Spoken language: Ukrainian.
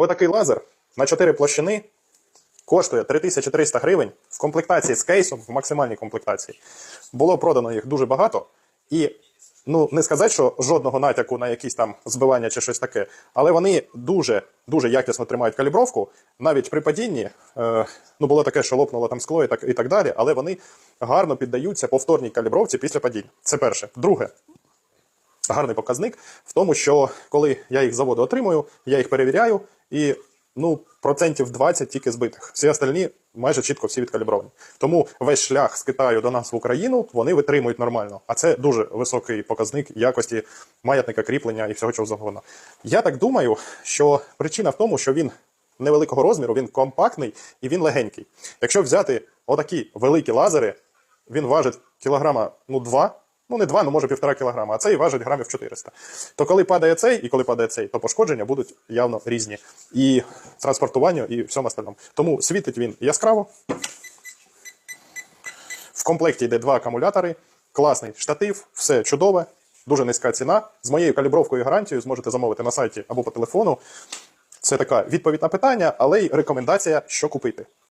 Отакий лазер на 4 площини коштує 3300 гривень в комплектації з кейсом, в максимальній комплектації. Було продано їх дуже багато. І ну не сказати, що жодного натяку на якісь там збивання чи щось таке, але вони дуже дуже якісно тримають калібровку. Навіть при падінні, е, ну було таке, що лопнуло там скло і так, і так далі, але вони гарно піддаються повторній калібровці після падіння. Це перше. Друге, гарний показник в тому, що коли я їх з заводу отримую, я їх перевіряю і ну, процентів 20 тільки збитих. Всі остальні майже чітко всі відкалібровані. Тому весь шлях з Китаю до нас в Україну вони витримують нормально. А це дуже високий показник якості маятника кріплення і всього чого завгодно. Я так думаю, що причина в тому, що він невеликого розміру, він компактний і він легенький. Якщо взяти отакі великі лазери, він важить кілограма ну, 2, ну не 2, ну може півтора кілограма, а цей важить грамів 400. То коли падає цей і коли падає цей, то пошкодження будуть явно різні. І транспортуванню, і всьому остальному. Тому світить він яскраво. В комплекті йде два акумулятори, класний штатив, все чудове, дуже низька ціна. З моєю калібровкою і гарантією зможете замовити на сайті або по телефону. Це така відповідь на питання, але й рекомендація, що купити.